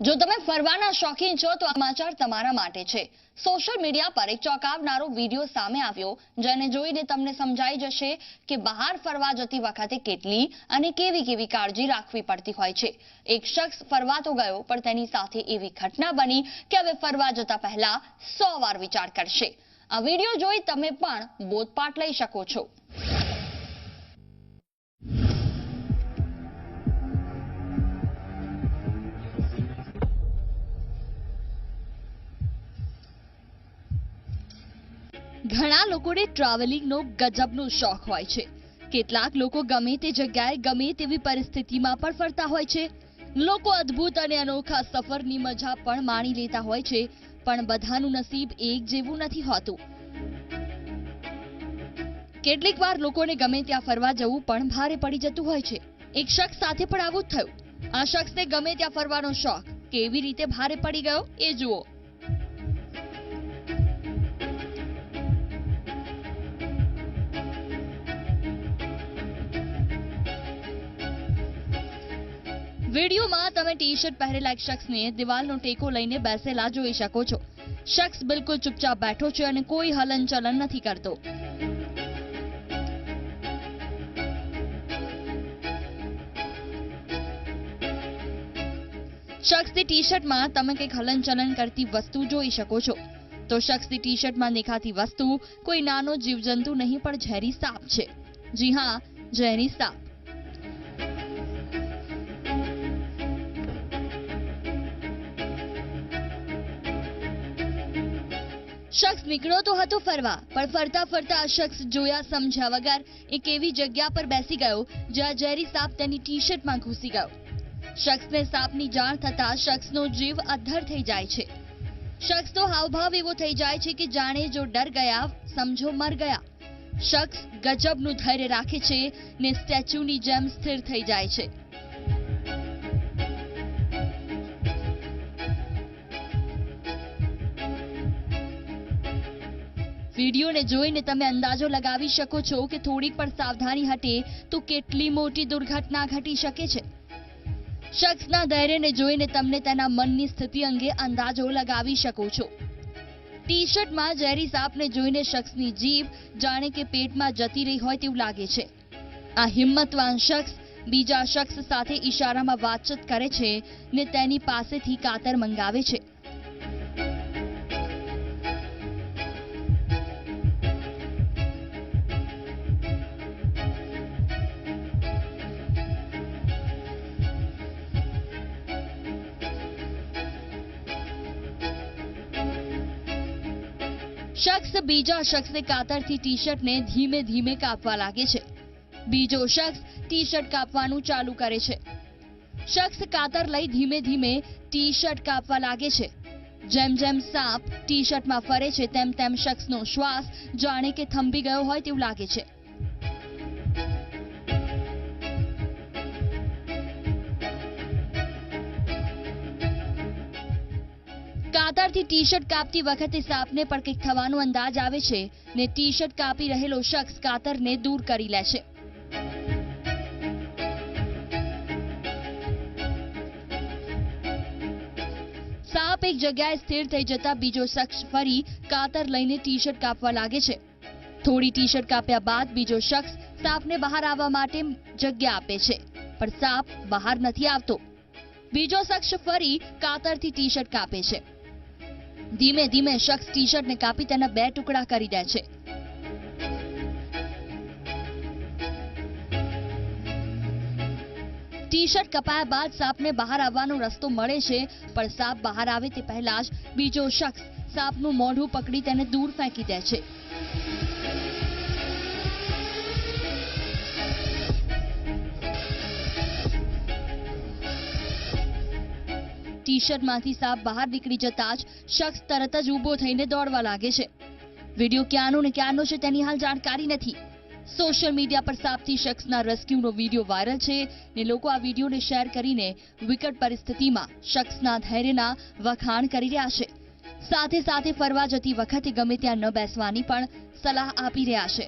જો તમે ફરવાના શોખીન છો તો સમાચાર તમારા માટે છે. સોશિયલ મીડિયા પર એક ચોંકાવનારો વીડિયો સામે આવ્યો, જેને જોઈને તમને સમજાઈ જશે કે બહાર ફરવા જતી વખતે કેટલી અને કેવી કેવી કાળજી રાખવી પડતી હોય છે. એક શખ્સ ફરવા તો ગયો, પણ તેની સાથે એવી ઘટના બની કે હવે ફરવા જતા પહેલા સો વાર વિચાર કરશે. આ વીડિયો જોઈ તમે પણ બોધપાઠ લઈ શકો છો. ઘણા લોકોને ટ્રાવેલિંગનો ગજબનો શોખ હોય છે. કેટલાક લોકો ગમે તે જગ્યાએ ગમે તેવી પરિસ્થિતિમાં પણ ફરતા હોય છે. લોકો અદ્ભુત અને અનોખા સફરની મજા પણ માણી લેતા હોય છે, પણ બધાનું નસીબ એક જેવું નથી હોતું. કેટલીક વાર લોકોને ગમે ત્યાં ફરવા જવું પણ ભારે પડી જતું હોય છે. એક શખ્સ સાથે પણ આવું જ થયું. આ શખ્સને ગમે ત્યાં ફરવાનો શોખ કેવી રીતે ભારે પડી ગયો એ જુઓ. વિડીયોમાં તમે ટી શર્ટ પહેરેલા એક શખ્સને દિવાલનો ટેકો લઈને બેસેલા જોઈ શકો છો. શખ્સ બિલકુલ ચૂપચાપ બેઠો છે અને કોઈ હલનચલન નથી કરતો. શખ્સની ટી શર્ટમાં તમે કંઈક હલનચલન કરતી વસ્તુ જોઈ શકો છો. તો શખ્સની ટી શર્ટમાં દેખાતી વસ્તુ કોઈ નાનો જીવજંતુ નહીં, પણ ઝેરી સાપ છે. જી હા, ઝેરી સાપ. શખ્સ નીકળ્યો તો હતો ફરવા, પણ ફરતા ફરતા આ શખ્સ જોયા, સમજ્યા વગર એક એવી જગ્યા પર બેસી ગયો, જ્યાં ઝેરી સાપ તેની ટી શર્ટમાં ઘૂસી ગયો. શખ્સને સાપની જાણ થતા શખ્સનો જીવ અદ્ધર થઈ જાય છે. શખ્સનો હાવભાવ એવો થઈ જાય છે કે જાણે જો ડર ગયા, સમજો મર ગયા. શખ્સ ગજબનું ધૈર્ય રાખે છે ને સ્ટેચ્યુની જેમ સ્થિર થઈ જાય છે. વિડીયોને જોઈને તમે અંદાજો લગાવી શકો છો કે થોડીક પણ સાવધાની હટે તો કેટલી મોટી દુર્ઘટના ઘટી શકે છે. શખ્સના ધૈર્યને જોઈને તમને તેના મનની સ્થિતિ અંગે અંદાજો લગાવી શકો છો. ટી શર્ટમાં ઝેરી સાપને જોઈને શખ્સની જીભ જાણે કે પેટમાં જતી રહી હોય તેવું લાગે છે. આ હિંમતવાન શખ્સ બીજા શખ્સ સાથે ઈશારામાં વાતચીત કરે છે ને તેની પાસેથી કાતર મંગાવે છે. શખ્સ બીજા શખ્સને કાતરથી ટી શર્ટને ધીમે ધીમે કાપવા લાગે છે. બીજો શખ્સ ટી શર્ટ કાપવાનું ચાલુ કરે છે. શખ્સ કાતર લઈ ધીમે ધીમે ટી શર્ટ કાપવા લાગે છે. જેમ જેમ સાપ ટી શર્ટમાં ફરે છે, તેમ તેમ શખ્સનો શ્વાસ જાણે કે થંભી ગયો હોય તેવું લાગે છે. કાતરથી ટી શર્ટ કાપતી વખતે સાપને પણ કંઈક થવાનો અંદાજ આવે છે ને ટી શર્ટ કાપી રહેલો શખ્સ કાતરને દૂર કરી લે છે. સાપ એક જગ્યાએ સ્થિર થઈ જતા બીજો શખ્સ ફરી કાતર લઈને ટી શર્ટ કાપવા લાગે છે. થોડી ટી શર્ટ કાપ્યા બાદ બીજો શખ્સ સાપને બહાર આવવા માટે જગ્યા આપે છે, પણ સાપ બહાર નથી આવતો. બીજો શખ્સ ફરી કાતરથી ટી શર્ટ કાપે છે. ધીમે ધીમે શખ્સ ટી શર્ટને કાપી તેના બે ટુકડા કરી દે છે. ટી શર્ટ કપાયા બાદ સાપને બહાર આવવાનો રસ્તો મળે છે, પણ સાપ બહાર આવે તે પહેલા જ બીજો શખ્સ સાપનું મોઢું પકડી તેને દૂર ફેંકી દે છે. ટી શર્ટમાંથી સાપ બહાર નીકળી જતા જ શખ્સ તરત જ ઊભો થઈને દોડવા લાગે છે. વીડિયો ક્યાંનો ને ક્યાંનો છે તેની હાલ જાણકારી નથી. સોશિયલ મીડિયા પર સાપથી શખ્સના રેસ્ક્યુનો વીડિયો વાયરલ છે ને લોકો આ વિડીયોને શેર કરીને વિકટ પરિસ્થિતિમાં શખ્સના ધૈર્યના વખાણ કરી રહ્યા છે. સાથે સાથે ફરવા જતી વખતે ગમે ત્યાં ન બેસવાની પણ સલાહ આપી રહ્યા છે.